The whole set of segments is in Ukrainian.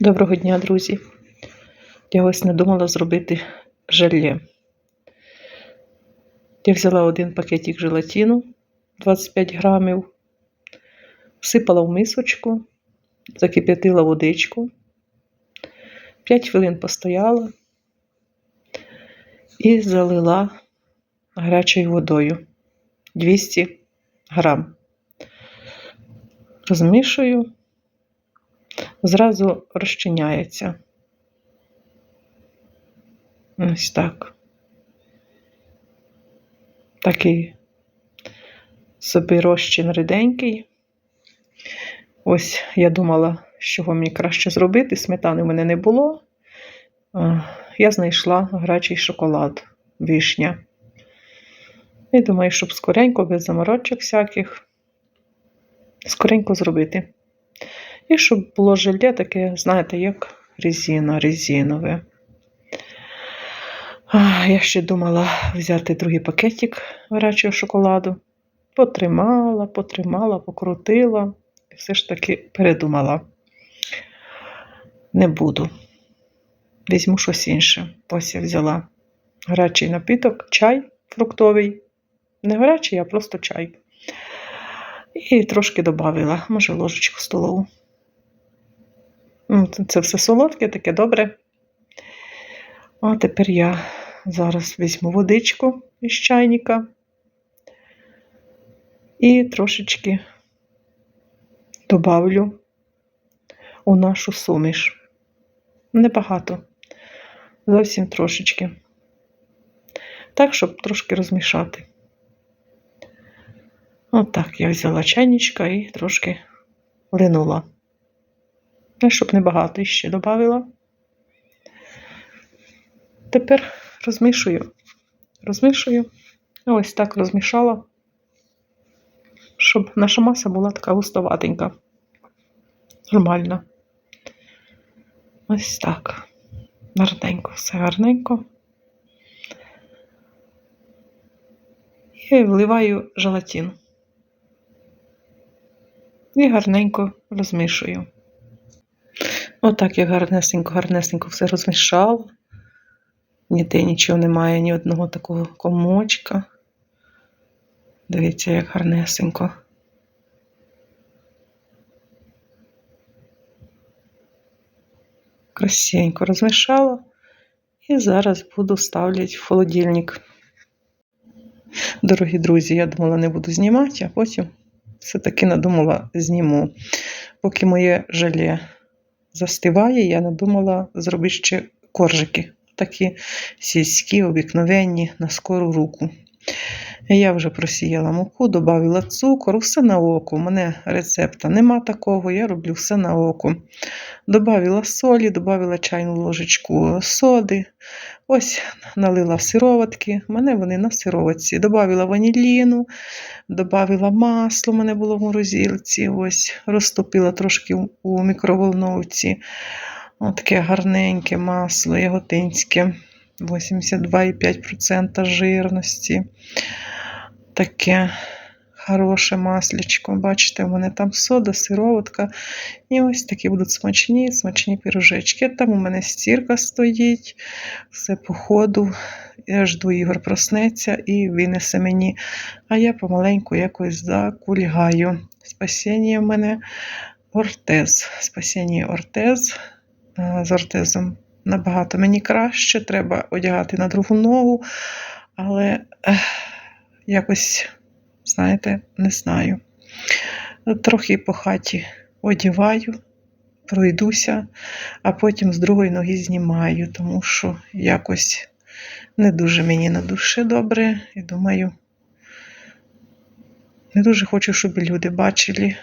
Доброго дня, друзі. Я ось не думала зробити желе. Я взяла один пакетик желатину 25 грамів, всипала в мисочку, закип'ятила водичку, 5 хвилин постояла і залила гарячою водою 200 грам. Розмішую зразу розчиняється. Ось так. Такий собі розчин ріденький. Ось я думала, з чого мені краще зробити. Сметани в мене не було. Я знайшла гарячий шоколад, вишня. І думаю, щоб скоренько, без заморочок всяких, скоренько зробити. І щоб було желе таке, знаєте, як резина, резинове. Я ще думала взяти другий пакетик гарячого шоколаду. Потримала, потримала, покрутила і все ж таки передумала. Не буду. Візьму щось інше. Ось я взяла гарячий напіток, чай фруктовий. Не гарячий, а просто чай. І трошки додавила, може, ложечку столову. Це все солодке, таке добре. А тепер я зараз візьму водичку із чайника і трошечки добавлю у нашу суміш. Небагато, зовсім трошечки. Так, щоб трошки розмішати. Отак я взяла чайничка і трошки линула. Ну, щоб небагато ще додавила. Тепер розмішую. Розмішую. Ось так розмішала, щоб наша маса була така густоватенька. Нормальна. Ось так. Гарненько, все гарненько. І вливаю желатин. І гарненько розмішую. Отак я гарнесенько, гарнесенько все розмішала. Ніде нічого немає, ні одного такого комочка. Дивіться, як гарнесенько. Красивенько розмішала. І зараз буду ставляти в холодильник. Дорогі друзі, я думала, не буду знімати, а потім все-таки надумала зніму. Поки моє желе застиває, я надумала зробити ще коржики. Такі сільські, обікновенні, на скору руку. Я вже просіяла муку, додала цукор, все на око. У мене рецепта нема такого, я роблю все на око. Добавила солі, додала чайну ложечку соди. Ось налила сироватки. У мене вони на сироватці. Добавила ваніліну, додавила масло, у мене було в морозилці. Ось розтопила трошки у мікроволновці. Таке гарненьке масло яготинське, 82,5% жирності. Таке хороше маслячко. Бачите, у мене там сода, сироватка. І ось такі будуть смачні, смачні пірожечки. Там у мене стірка стоїть, все по ходу. Я жду, Ігор проснеться і винесе мені. А я помаленьку якось закульгаю. Спасіння в мене ортез. Спасіння ортез з ортезом набагато мені краще, треба одягати на другу ногу, але ех, якось, знаєте, не знаю. Трохи по хаті одіваю, пройдуся, а потім з другої ноги знімаю, тому що якось не дуже мені на душі добре. І думаю, не дуже хочу, щоб люди бачили.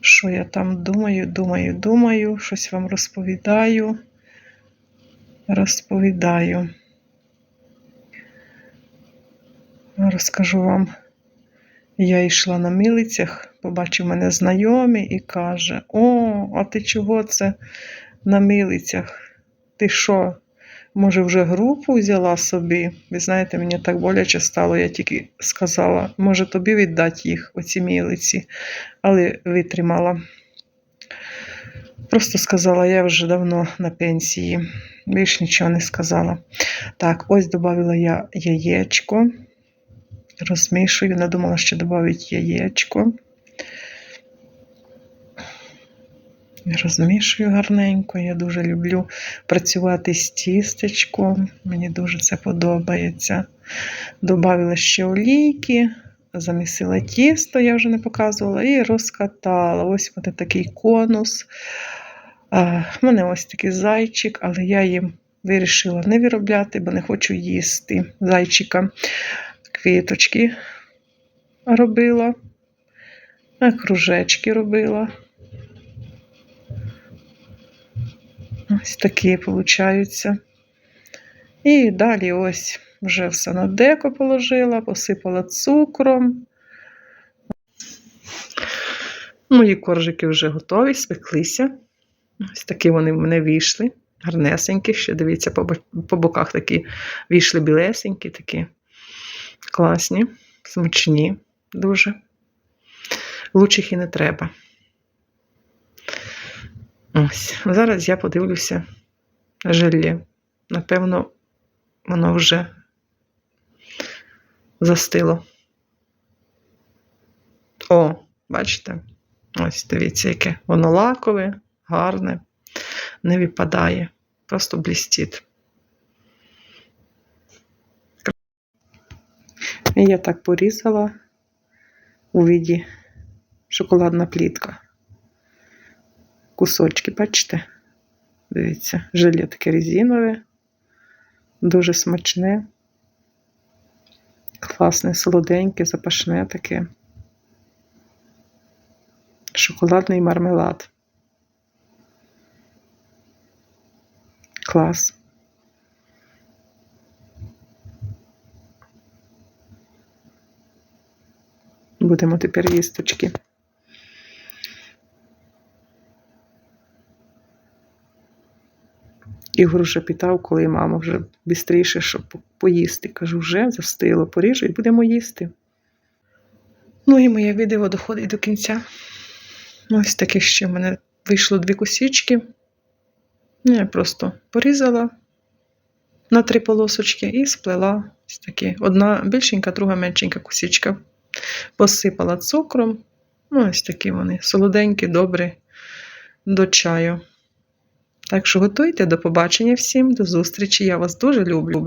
Що я там думаю, думаю, думаю, щось вам розповідаю, розповідаю. Розкажу вам, я йшла на милицях, побачив мене знайомий і каже: О, а ти чого це на милицях? Ти що, Може, вже групу взяла собі. Ви знаєте, мені так боляче стало, я тільки сказала, може тобі віддати їх, оці мілиці, але витримала. Просто сказала, я вже давно на пенсії. Більш нічого не сказала. Так, ось додала я яєчко. Розмішую, не думала, що додавить яєчко. Розмішую гарненько. Я дуже люблю працювати з тістечком. Мені дуже це подобається. Добавила ще олійки, замісила тісто, я вже не показувала, і розкатала. Ось ось такий конус. В мене ось такий зайчик, але я їм вирішила не виробляти, бо не хочу їсти зайчика. Квіточки робила, а кружечки робила. Ось такі получаються. І далі ось вже все на деко положила, посипала цукром. Мої коржики вже готові, спеклися. Ось такі вони в мене вийшли. Гарнесенькі, ще дивіться, по, боках такі вийшли білесенькі, такі класні, смачні дуже. Лучших і не треба. Ось. Зараз я подивлюся желе. Напевно, воно вже застило. О, бачите? Ось дивіться, яке воно лакове, гарне, не випадає, просто блістить. І я так порізала у віді шоколадна плітка. Кусочки, бачите? Дивіться, желе таке резинове, дуже смачне, класне, солоденьке, запашне таке. Шоколадний мармелад. Клас. Будемо тепер їсточки. Ігор вже питав, коли мама вже швидше, щоб поїсти. Кажу, вже застило, поріжу і будемо їсти. Ну і моє відео доходить до кінця. Ось таке ще в мене вийшло дві косічки. Ну, Я просто порізала на три полосочки і сплела ось такі. Одна більшенька, друга меншенька косічка. Посипала цукром. Ну, ось такі вони солоденькі, добрі до чаю. Так що готуйте, до побачення всім, до зустрічі. Я вас дуже люблю.